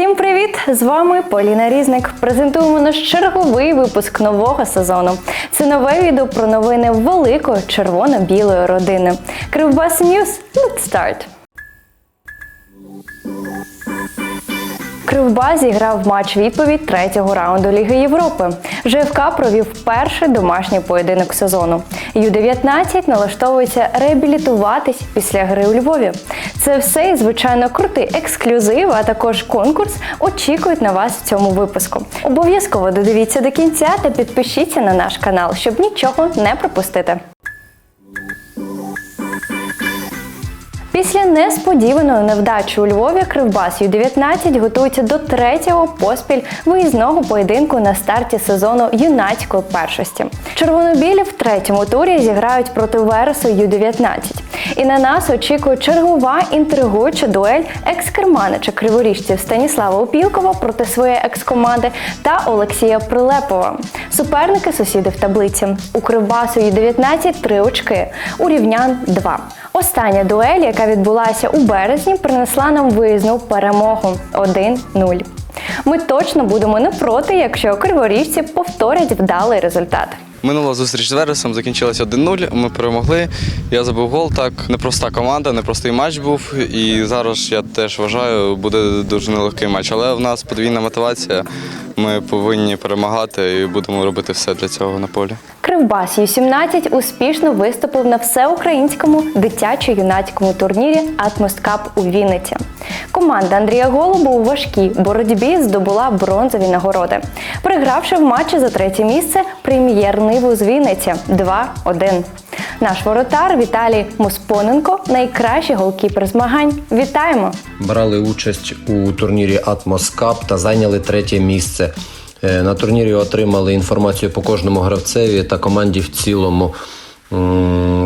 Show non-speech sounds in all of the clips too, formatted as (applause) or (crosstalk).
Всім привіт! З вами Поліна Різник. Презентуємо наш черговий випуск нового сезону. Це нове відео про новини великої червоно-білої родини. Кривбас News. Let's start! Кривбас зіграв матч відповідь третього раунду Ліги Європи. ЖФК провів перший домашній поєдинок сезону. Ю-19 налаштовується реабілітуватись після гри у Львові. Це все і звичайно крутий ексклюзив, а також конкурс очікують на вас в цьому випуску. Обов'язково додивіться до кінця та підпишіться на наш канал, щоб нічого не пропустити. Після несподіваної невдачі у Львові Кривбас Ю-19 готується до третього поспіль виїзного поєдинку на старті сезону юнацької першості. Червонобілі в третьому турі зіграють проти Вересу Ю-19. І на нас очікує чергова інтригуюча дуель екс-керманича криворіжців Станіслава Опілкова проти своєї екс-команди та Олексія Прилепова. Суперники сусіди в таблиці. У Кривбасу Ю-19 три очки, у рівнян два. Остання дуель, яка відбулася у березні, принесла нам виїзну перемогу 1-0. Ми точно будемо не проти, якщо криворіжці повторять вдалий результат. Минула зустріч з Вересом закінчилася 1-0. Ми перемогли. Я забив гол. Так, непроста команда, непростий матч був. І зараз я теж вважаю, буде дуже нелегкий матч. Але в нас подвійна мотивація. Ми повинні перемагати і будемо робити все для цього на полі. Кривбас Ю-17 успішно виступив на всеукраїнському дитячо-юнацькому турнірі Атмосткап у Вінниці. Команда Андрія Голуба у важкій боротьбі здобула бронзові нагороди, пригравши в матчі за третє місце прем'єр Ниву з Вінниці 2-1. Наш воротар Віталій Муспоненко найкращий голкіпер змагань. Вітаємо! брали участь у турнірі Cup та зайняли третє місце. Е, На турнірі отримали інформацію по кожному гравцеві та команді в цілому.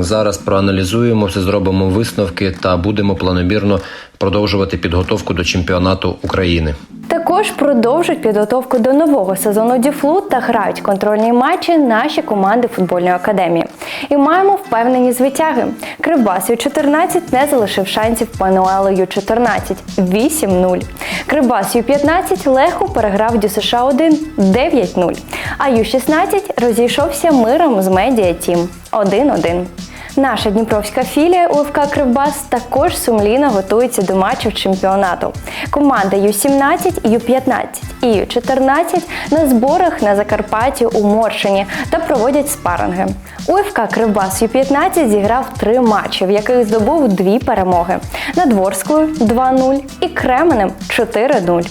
Зараз проаналізуємо все, зробимо висновки та будемо планомірно продовжувати підготовку до чемпіонату України. Також продовжують підготовку до нового сезону Діфлу та грають контрольні матчі наші команди футбольної академії. І маємо впевнені звитяги. Кривбас Ю-14 не залишив шансів Пануелу Ю-14 8-0. Кривбас Ю-15 легко переграв ДЮСШ 1 9-0. А Ю-16 розійшовся миром з Медіа Тім 1-1. Наша дніпровська філія УФК Кривбас також сумлінно готується до матчів чемпіонату. Команда Ю-17, Ю-15 і Ю-14 на зборах на Закарпатті у Моршині та проводять спаринги. УФК Кривбас Ю-15 зіграв три матчі, в яких здобув дві перемоги: Надворською 2-0 і Кременем 4-0.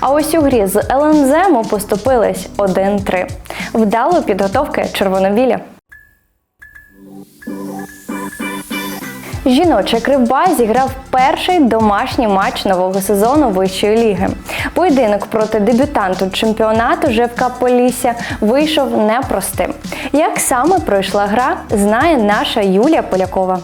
А ось у грі з ЛНЗ ми поступились 1-3. Вдалої підготовки червонобілі. Жіночий кривба зіграв перший домашній матч нового сезону вищої ліги. Поєдинок проти дебютанту чемпіонату ЖФК Полісся вийшов непростим. Як саме пройшла гра, знає наша Юлія Полякова.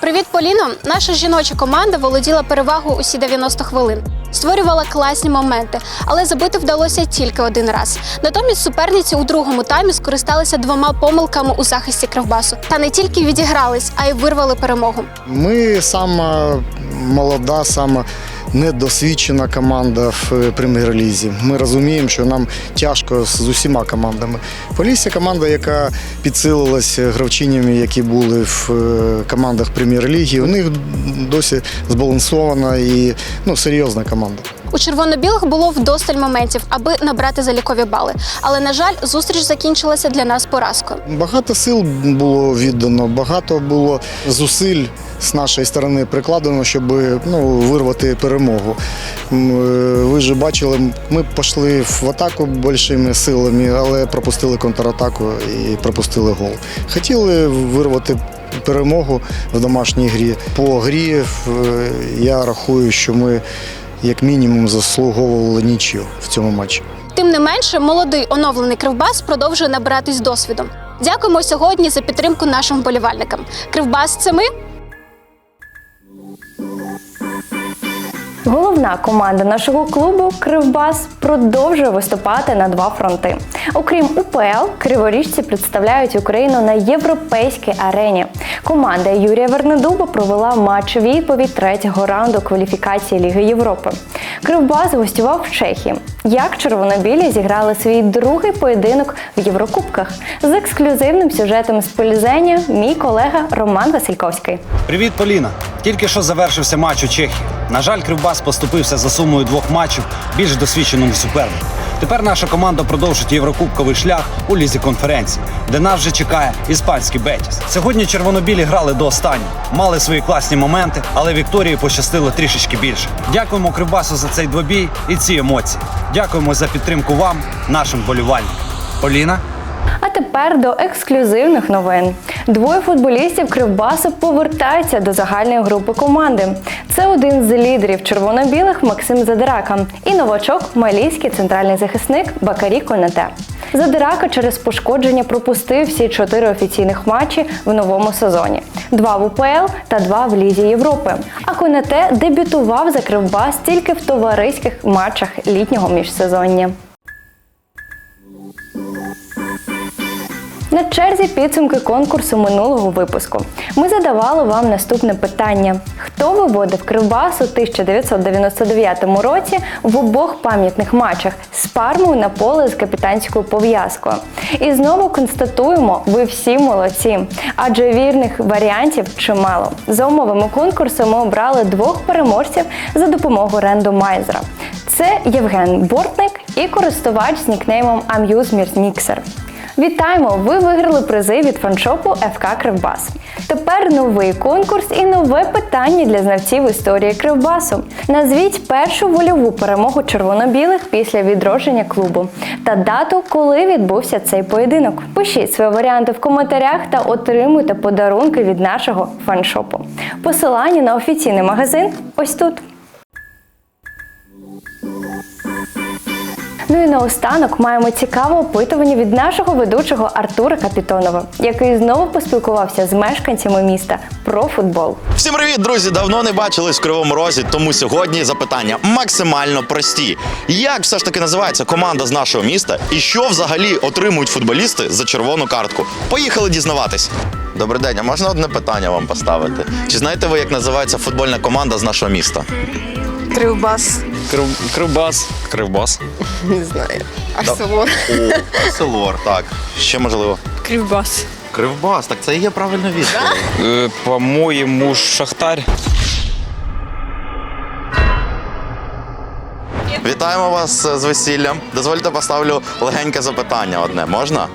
Привіт, Поліно! Наша жіноча команда володіла перевагу усі 90 хвилин. Створювала класні моменти, але забити вдалося тільки один раз. Натомість суперниці у другому таймі скористалися двома помилками у захисті Кривбасу. Та не тільки відігрались, а й вирвали перемогу. Ми сама молода, сама недосвідчена команда в е, прем'єр-лізі. Ми розуміємо, що нам тяжко з усіма командами. Полісся команда, яка підсилилась гравчинями, які були в е, командах прем'єр-ліги. У них досі збалансована і ну, серйозна команда. У червоно-білих було вдосталь моментів, аби набрати залікові бали. Але на жаль, зустріч закінчилася для нас поразкою. Багато сил було віддано, багато було зусиль з нашої сторони прикладено, щоб ну, вирвати перемогу. Е, Ви ж бачили, ми пішли в атаку більшими силами, але пропустили контратаку і пропустили гол. Хотіли вирвати. Перемогу в домашній грі. По грі е, я рахую, що ми як мінімум заслуговували нічию в цьому матчі. Тим не менше, молодий оновлений Кривбас продовжує набиратись досвідом. Дякуємо сьогодні за підтримку нашим вболівальникам. Кривбас це ми. Головна команда нашого клубу Кривбас продовжує виступати на два фронти. Окрім УПЛ, криворіжці представляють Україну на європейській арені. Команда Юрія Вернедуба провела матч відповідь третього раунду кваліфікації Ліги Європи. Кривбас гостював в Чехії. Як червонобілі зіграли свій другий поєдинок в Єврокубках з ексклюзивним сюжетом з Пельзеня мій колега Роман Васильковський. Привіт, Поліна. Тільки що завершився матч у Чехії. На жаль, Кривбас поступився за сумою двох матчів більш досвідченому супернику. Тепер наша команда продовжить єврокубковий шлях у лізі конференції, де нас вже чекає іспанський Бетіс. Сьогодні червонобілі грали до останнього, мали свої класні моменти, але Вікторії пощастило трішечки більше. Дякуємо Кривбасу за цей двобій і ці емоції. Дякуємо за підтримку вам, нашим болівальникам. Поліна. Тепер до ексклюзивних новин. Двоє футболістів Кривбасу повертаються до загальної групи команди. Це один з лідерів червоно-білих Максим Задирака і новачок малійський центральний захисник Бакарі Конате. Задирака через пошкодження пропустив всі чотири офіційних матчі в новому сезоні: два в УПЛ та два в Лізі Європи. А Конате дебютував за Кривбас тільки в товариських матчах літнього міжсезоння. На черзі підсумки конкурсу минулого випуску. Ми задавали вам наступне питання: хто виводив Кривбас у 1999 році в обох пам'ятних матчах з Пармою на поле з капітанською пов'язкою? І знову констатуємо, ви всі молодці, адже вірних варіантів чимало. За умовами конкурсу ми обрали двох переможців за допомогою рендомайзера. Це Євген Бортник і користувач з нікнеймом Amusement Mixer. Вітаємо! Ви виграли призи від фаншопу ФК Кривбас. Тепер новий конкурс і нове питання для знавців історії Кривбасу. Назвіть першу вольову перемогу червоно-білих після відродження клубу та дату, коли відбувся цей поєдинок. Пишіть свої варіанти в коментарях та отримуйте подарунки від нашого фаншопу. Посилання на офіційний магазин ось тут. Ну і наостанок маємо цікаве опитування від нашого ведучого Артура Капітонова, який знову поспілкувався з мешканцями міста про футбол. Всім привіт, друзі! Давно не бачились в Кривому Розі, тому сьогодні запитання максимально прості. Як все ж таки називається команда з нашого міста і що взагалі отримують футболісти за червону картку? Поїхали дізнаватись. Добрий день, а можна одне питання вам поставити? Чи знаєте ви, як називається футбольна команда з нашого міста? Кривбас. Кривбас. Кривбас. (laughs) Не знаю. Арселор. О, Селор, так. Ще можливо. Кривбас. Кривбас, так це і є правильна відповідь. Е, По-моєму, Шахтар. Вітаємо вас е, з весіллям. Дозвольте поставлю легеньке запитання одне. Можна?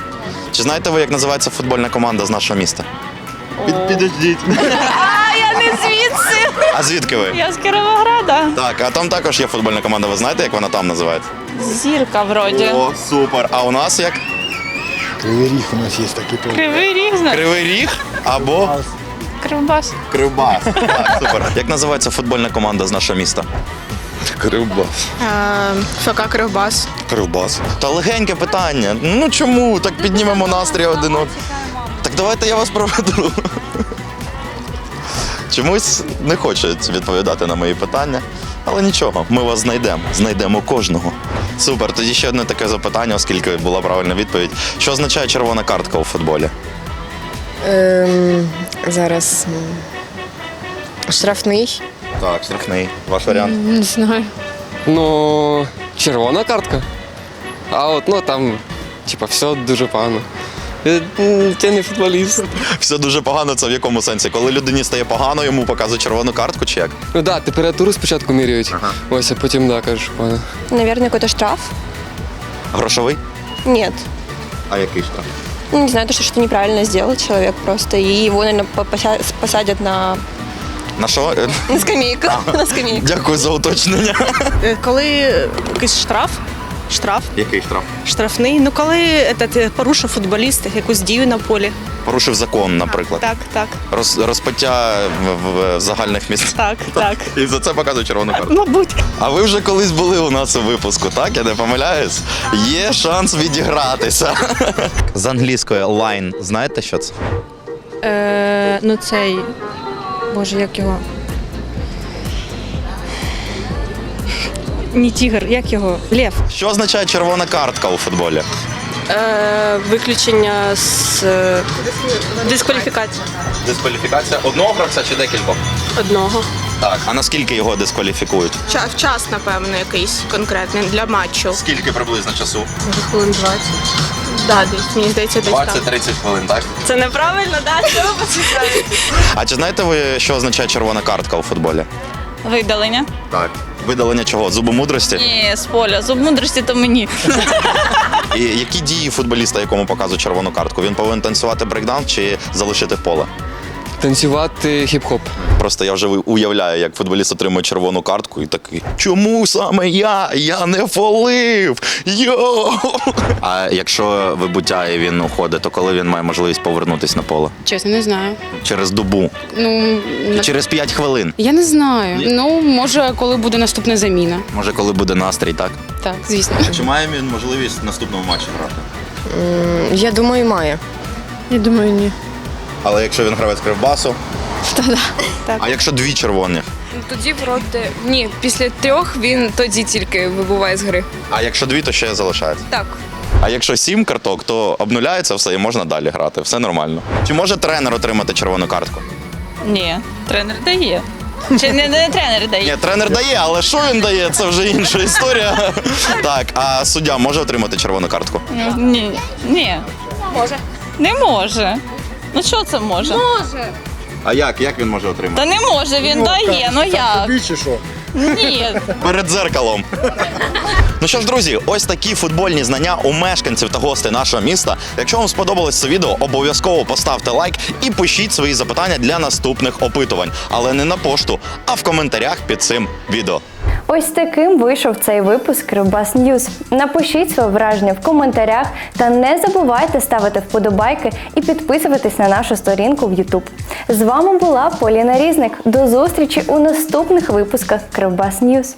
Чи знаєте ви, як називається футбольна команда з нашого міста? Під, підождіть. (laughs) Я не звідси. А звідки ви? Я з Кіровограда. Так, а там також є футбольна команда. Ви знаєте, як вона там називається? Зірка вроді. О, супер. А у нас як? Кривий ріг у нас є такий теж. Кривий ріг знає. Кривий ріг або Кривбас. Кривбас. Так, супер. Як називається футбольна команда з нашого міста? Кривбас. ФК Кривбас. Кривбас. Та легеньке питання. Ну чому? Так піднімемо настрій один одного. Так давайте я вас проведу. Чомусь не хочуть відповідати на мої питання. Але нічого, ми вас знайдемо. Знайдемо кожного. Супер. Тоді ще одне таке запитання, оскільки була правильна відповідь. Що означає червона картка у футболі? Ем, зараз штрафний. Так, штрафний. Ваш варіант. Не знаю. Ну, червона картка. А от ну там, типа, все дуже погано. Е, Ти не футболіст. Все дуже погано, це в якому сенсі? Коли людині стає погано, йому показують червону картку чи як? Ну да, температуру спочатку міряють. Ага. Ось, а потім да, кажеш, що погано. Наверное, какой-то штраф? Грошовий? Нет. А який штраф? Ну, не знаю, то, что что-то неправильно сделал человек просто. И его, наверное, посадят на, На що? Е, на скамейку. На скамейку. Дякую за уточнення. Е, Коли якийсь штраф, штраф, Який штраф? штрафний. Ну коли этот, е, порушив футболіст якусь дію на полі. Порушив закон, наприклад. Так, так, Роз, розпиття в, в, в загальних місцях. так, (laughs) так. І за це показують червону карту. Мабуть. А ви вже колись були у нас у випуску, так? Я не помиляюсь? Є шанс відігратися. (laughs) З англійської line. Знаєте, що це? Е, ну цей. Боже, як його? Не тигр, як його? Лев. Що означає червона картка у футболі? Е, виключення з е, дискваліфікації Дискваліфікація одного гравця чи декількох? одного. Так. А наскільки його дискваліфікують? Час, час, напевно, якийсь конкретний для матчу. Скільки приблизно часу? Може, хвилин 20. Да, десь, мені здається, десь так. 20-30 хвилин, так? Це неправильно, да? Що ви почитаєте? А чи знаєте ви, що означає червона картка у футболі? Видалення. Так. Видалення чого? Зубу мудрості? Ні, з поля. Зуб мудрості то мені. (laughs) І які дії футболіста, якому показують червону картку? Він повинен танцювати брейкдаун чи залишити поле? Танцювати хіп-хоп. Просто я вже уявляю, як футболіст отримує червону картку і такий. Чому саме я? Я не фолив! Йо! А якщо вибуття і він уходить, то коли він має можливість повернутися на поле? Чесно, не знаю. Через добу, Ну, через 5 хвилин. я не знаю. Ну, може, коли буде наступна заміна. Може, коли буде настрій, так? Так, звісно. Чи має він можливість в наступному матчі грати? Я думаю, має. Я думаю, ні. Але якщо він гравець кривбасу. Так. а якщо дві червоні? Тоді проти. Ні, після трьох він тоді тільки вибуває з гри. А якщо дві, то ще залишається. Так. А якщо сім карток, то обнуляється все і можна далі грати. Все нормально. Чи може тренер отримати червону картку? Ні, тренер дає. Чи не, не тренер дає? Ні, тренер дає, але що він дає, це вже інша історія. Так, а суддя може отримати червону картку? Ні. Ні. Може. Не може. Ну що це може? Може. А як? Як він може отримати? Та не може, він дає. Ну як? чи що? Ні. Перед дзеркалом. Ну що ж, друзі, ось такі футбольні знання у мешканців та гостей нашого міста. Якщо вам сподобалось це відео, обов'язково поставте лайк і пишіть свої запитання для наступних опитувань, але не на пошту, а в коментарях під цим відео. Ось таким вийшов цей випуск Кривбас Ньюз. Напишіть своє враження в коментарях та не забувайте ставити вподобайки і підписуватись на нашу сторінку в YouTube. З вами була Поліна Різник. До зустрічі у наступних випусках Кривбас Ньюз.